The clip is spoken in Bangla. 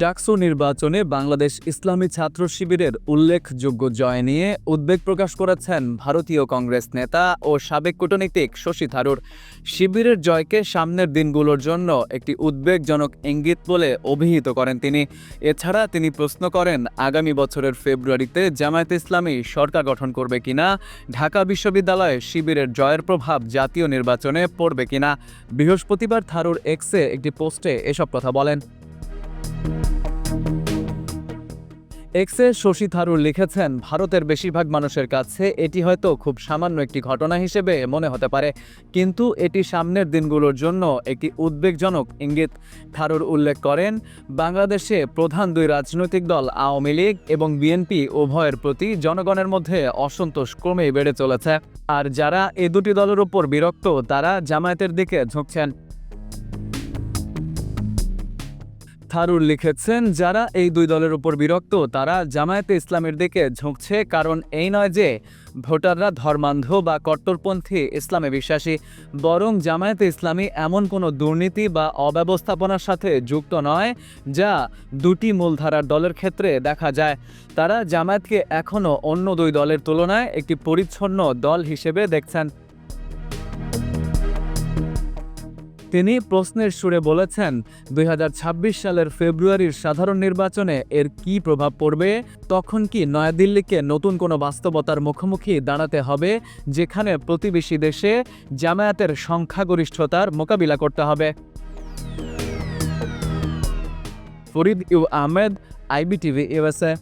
ডাকসু নির্বাচনে বাংলাদেশ ইসলামী ছাত্র শিবিরের উল্লেখযোগ্য জয় নিয়ে উদ্বেগ প্রকাশ করেছেন ভারতীয় কংগ্রেস নেতা ও সাবেক কূটনীতিক শশী থারুর। শিবিরের জয়কে সামনের দিনগুলোর জন্য একটি উদ্বেগজনক ইঙ্গিত বলে অভিহিত করেন তিনি। এছাড়া তিনি প্রশ্ন করেন, আগামী বছরের ফেব্রুয়ারিতে জামায়াত ইসলামী সরকার গঠন করবে কিনা, ঢাকা বিশ্ববিদ্যালয়ে শিবিরের জয়ের প্রভাব জাতীয় নির্বাচনে পড়বে কিনা। বৃহস্পতিবার থারুর এক্সে একটি পোস্টে এসব কথা বলেন। এক্সে শশী থারুর লিখেছেন, ভারতের বেশিরভাগ মানুষের কাছে এটি হয়তো খুব সামান্য একটি ঘটনা হিসেবে মনে হতে পারে, কিন্তু এটি সামনের দিনগুলোর জন্য একটি উদ্বেগজনক ইঙ্গিত। থারুর উল্লেখ করেন, বাংলাদেশে প্রধান দুই রাজনৈতিক দল আওয়ামী লীগ এবং বিএনপি উভয়ের প্রতি জনগণের মধ্যে অসন্তোষ ক্রমেই বেড়ে চলেছে। আর যারা এ দুটি দলের উপর বিরক্ত, তারা জামায়াতের দিকে ঝুঁকছেন। থারুর লিখেছেন, যারা এই দুই দলের উপর বিরক্ত, তারা জামায়াতে ইসলামের দিকে ঝুঁকছে, কারণ এই নয় যে ভোটাররা ধর্মান্ধ বা কট্টরপন্থী ইসলামে বিশ্বাসী, বরং জামায়াতে ইসলামী এমন কোনো দুর্নীতি বা অব্যবস্থাপনার সাথে যুক্ত নয়, যা দুটি মূলধারার দলের ক্ষেত্রে দেখা যায়। তারা জামায়াতকে এখনও অন্য দুই দলের তুলনায় একটি পরিচ্ছন্ন দল হিসেবে দেখছেন। তিনি প্রশ্নের সুরে বলেছেন, দুই হাজার ছাব্বিশ সালের ফেব্রুয়ারির সাধারণ নির্বাচনে এর কি প্রভাব পড়বে? তখন কি নয়াদিল্লিকে নতুন কোনো বাস্তবতার মুখোমুখি দাঁড়াতে হবে, যেখানে প্রতিবেশী দেশে জামায়াতের সংখ্যাগরিষ্ঠতার মোকাবিলা করতে হবে? Farid U Ahmed, IBTV USA